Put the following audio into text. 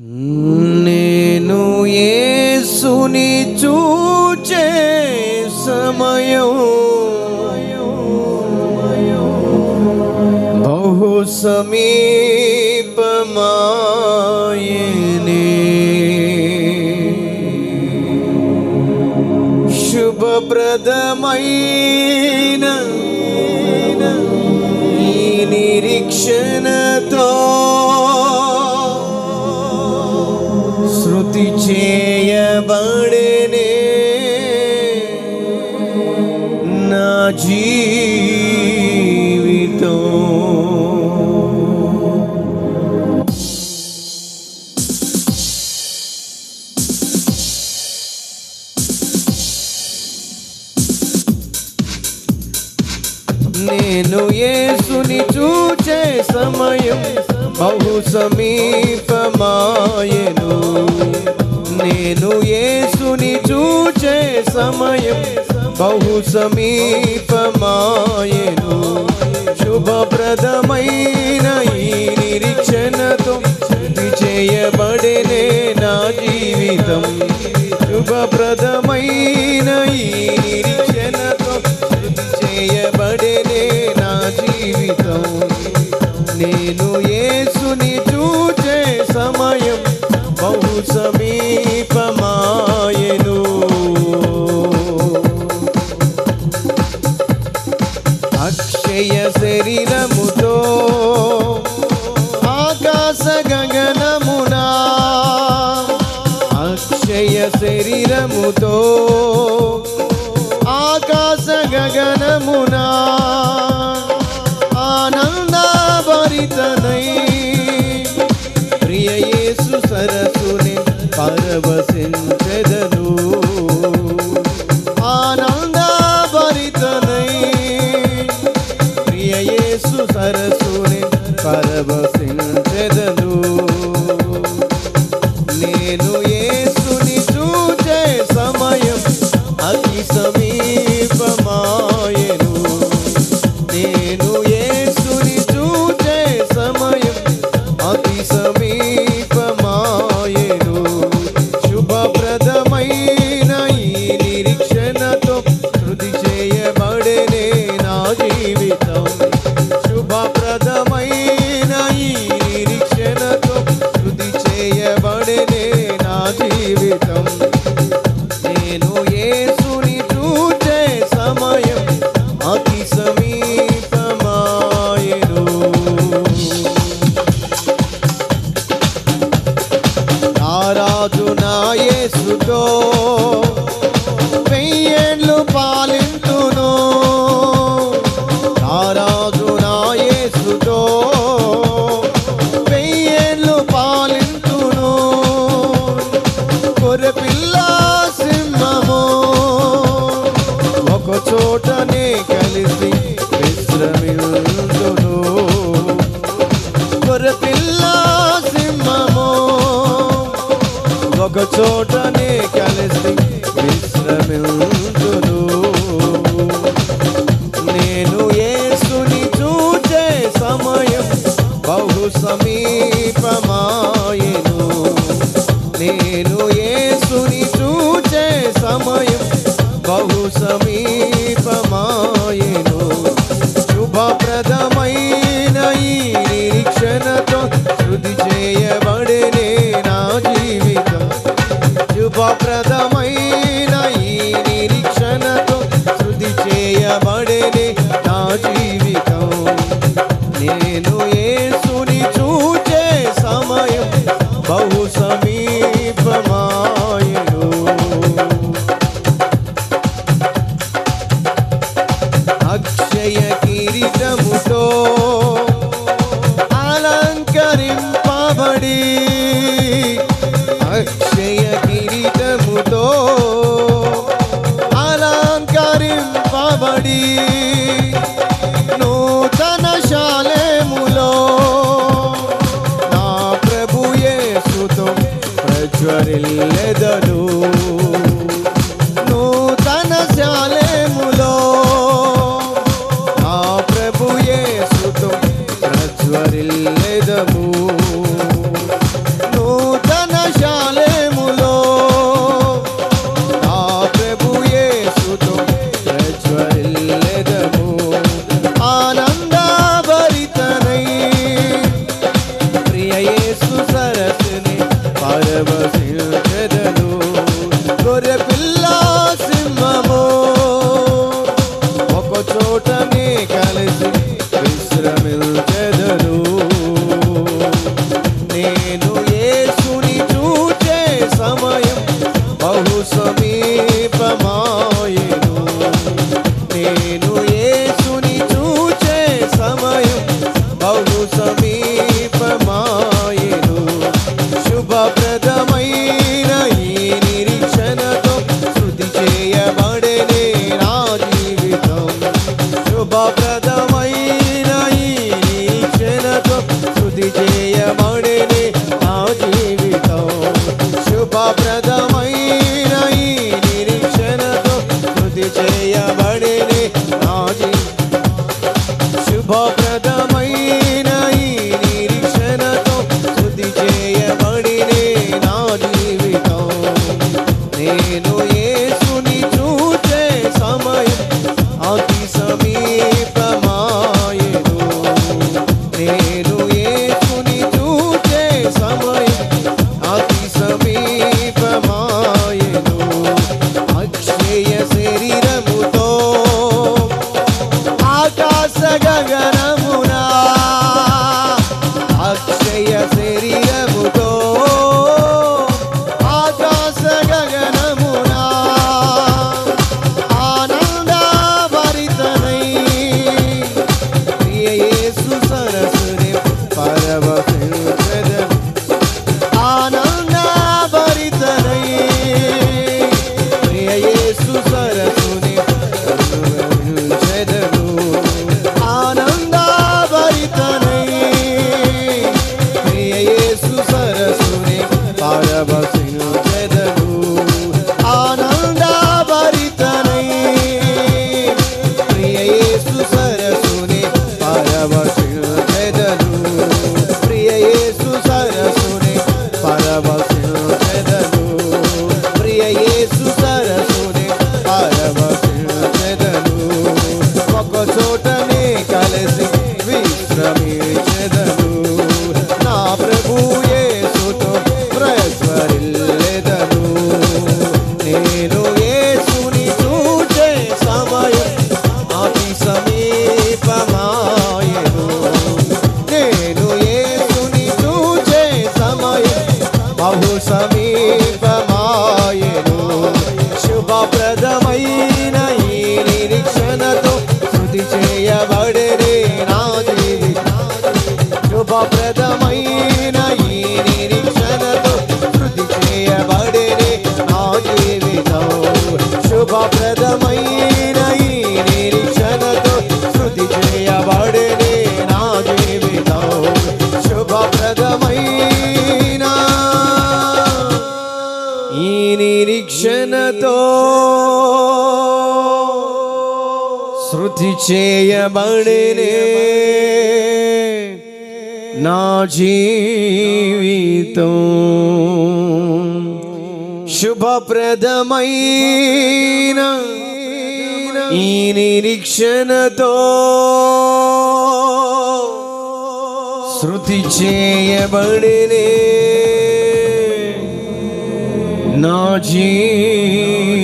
నేను ఏసుని చూచే సమయం. బహు సమీపమాయనే. శుభప్రదమైన ఈ నిరీక్షణ ты. నేను యేసుని చూచే సమయం బహు సమీపమాయను. నేను యేసుని చూచే సమయం బహు సమీపమాయను. శుభప్రదమైన ఈ నిరీక్షణతో విజయబడినే నా జీవితం. శుభప్రదమైన ఈ నిరీక్షణతో చేయబడినే জানি ఒక కలిసి విశ్రమించును నేను ఏసుని చూచే సమయం బహు సమీపమాయను. నేను ఏసుని చూచే సమయం బహు సమీ Maria. तो ये ప్రదమైన ఈ నిరీక్షణతో శృతి చేయబడేనే నా జీవితం. శుభప్రదమైన ఈ నిరీక్షణతో నా జీవితం. శుభప్రదమైన ఈ నిరీక్షణతో శృతి చేయబడినే నా జీవితం.